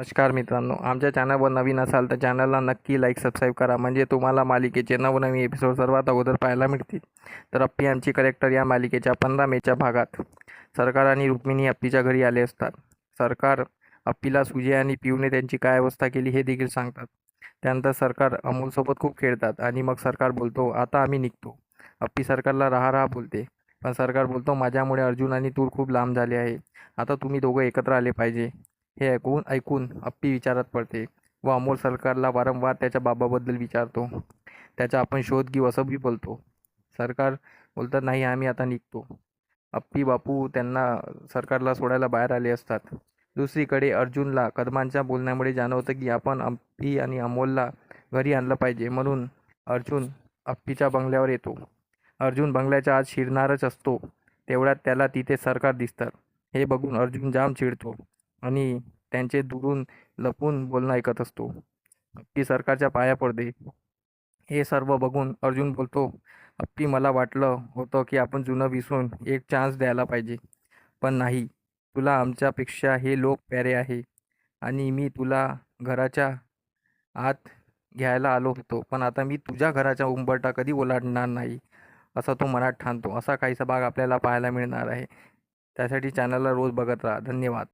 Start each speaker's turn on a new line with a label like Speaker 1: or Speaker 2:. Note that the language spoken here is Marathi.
Speaker 1: नमस्कार मित्रांनो आमच्या चॅनलवर नवीन असाल तर चॅनलला नक्की लाईक सबस्क्राईब करा. म्हणजे तुम्हाला मालिकेचे नवनवीन एपिसोड सर्वात अगोदर पाहायला मिळतील. तर अप्पी आमची कलेक्टर या मालिकेच्या पंधरा मेच्या भागात सरकार आणि रुक्मिणी अप्पीच्या घरी आले असतात. सरकार अप्पीला सुजय आणि पिऊने त्यांची काय अवस्था केली हे देखील सांगतात. त्यानंतर सरकार अमोलसोबत खूप खेळतात आणि मग सरकार बोलतो आता आम्ही निघतो. अप्पी सरकारला राहा राहा बोलते. पण सरकार बोलतो माझ्यामुळे अर्जुन आणि तूर खूप लांब झाले आहे. आता तुम्ही दोघं एकत्र आले पाहिजे. हे ऐकून ऐकून अप्पी विचारात पडते. व अमोल सरकारला वारंवार त्याच्या बाबाबद्दल विचारतो. त्याचा आपण शोध घेऊ असं बी बोलतो. सरकार बोलतात नाही आम्ही आता निघतो. अप्पी बापू त्यांना सरकारला सोडायला बाहेर आले असतात. दुसरीकडे अर्जुनला कदमांच्या बोलण्यामुळे जाणवतं की आपण अप्पी आणि अमोलला घरी आणलं पाहिजे म्हणून अर्जुन अप्पीच्या बंगल्यावर येतो. अर्जुन बंगल्याच्या आत शिरणारच असतो. तेवढ्यात त्याला तिथे सरकार दिसतात हे बघून अर्जुन जाम चिडतो. आणि त्यांचे दुरून लपून बोलणं ऐकत असतो. अप्पी सरकारच्या पाया पडते हे सर्व बघून अर्जुन बोलतो अप्पी मला वाटलं होतं की आपण जुनं विसरून एक चान्स द्यायला पाहिजे. पण नाही. तुला आमच्यापेक्षा हे लोक प्यारे आहे. आणि मी तुला घराच्या आत घ्यायला आलो होतो. पण आता मी तुझ्या घराच्या उंबरटा कधी ओलांडणार नाही. असा तो मनात ठाणतो. असा काहीसा भाग आपल्याला पाहायला मिळणार आहे. त्यासाठी चॅनलला रोज बघत राहा. धन्यवाद.